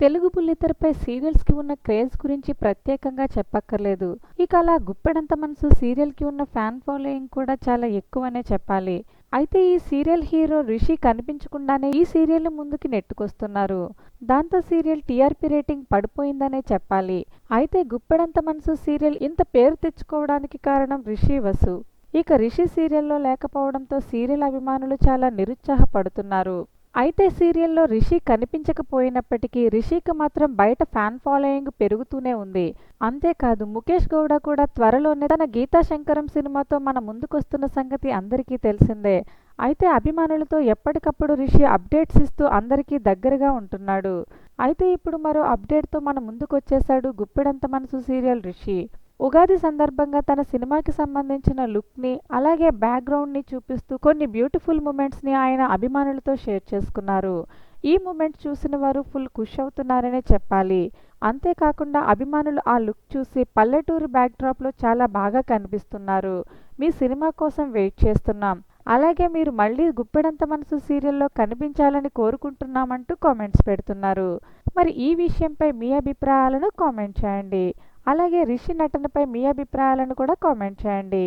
తెలుగు బుల్లితెరపై సీరియల్స్కి ఉన్న క్రేజ్ గురించి ప్రత్యేకంగా చెప్పక్కర్లేదు. ఇక అలా గుప్పెడంత మనసు సీరియల్కి ఉన్న ఫ్యాన్ ఫాలోయింగ్ కూడా చాలా ఎక్కువనే చెప్పాలి. అయితే ఈ సీరియల్ హీరో రిషి కనిపించకుండానే ఈ సీరియల్ ముందుకి నెట్టుకొస్తున్నారు. దాంతో సీరియల్ టీఆర్పీ రేటింగ్ పడిపోయిందనే చెప్పాలి. అయితే గుప్పెడంత మనసు సీరియల్ ఇంత పేరు తెచ్చుకోవడానికి కారణం రిషి వసు. ఇక రిషి సీరియల్లో లేకపోవడంతో సీరియల్ అభిమానులు చాలా నిరుత్సాహపడుతున్నారు. అయితే సీరియల్లో రిషి కనిపించకపోయినప్పటికీ రిషికి మాత్రం బయట ఫ్యాన్ ఫాలోయింగ్ పెరుగుతూనే ఉంది. అంతేకాదు ముఖేష్ గౌడ కూడా త్వరలోనే తన గీతా శంకరం సినిమాతో మన ముందుకొస్తున్న సంగతి అందరికీ తెలిసిందే. అయితే అభిమానులతో ఎప్పటికప్పుడు రిషి అప్డేట్స్ ఇస్తూ అందరికీ దగ్గరగా ఉంటున్నాడు. అయితే ఇప్పుడు మరో అప్డేట్తో మన ముందుకొచ్చేశాడు గుప్పెడంత మనసు సీరియల్ రిషి. ఉగాది సందర్భంగా తన సినిమాకి సంబంధించిన లుక్ని అలాగే బ్యాక్గ్రౌండ్ని చూపిస్తూ కొన్ని బ్యూటిఫుల్ మూమెంట్స్ని ఆయన అభిమానులతో షేర్ చేసుకున్నారు. ఈ మూమెంట్ చూసిన వారు ఫుల్ ఖుష్ అవుతున్నారనే చెప్పాలి. అంతేకాకుండా అభిమానులు ఆ లుక్ చూసి పల్లెటూరు బ్యాక్డ్రాప్లో చాలా బాగా కనిపిస్తున్నారు. మీ సినిమా కోసం వెయిట్ చేస్తున్నాం. అలాగే మీరు మళ్ళీ గుప్పెడంత మనసు సీరియల్లో కనిపించాలని కోరుకుంటున్నామంటూ కామెంట్స్ పెడుతున్నారు. మరి ఈ విషయంపై మీ అభిప్రాయాలను కామెంట్ చేయండి. అలాగే రిషి నటనపై మీ అభిప్రాయాలను కూడా కామెంట్ చేయండి.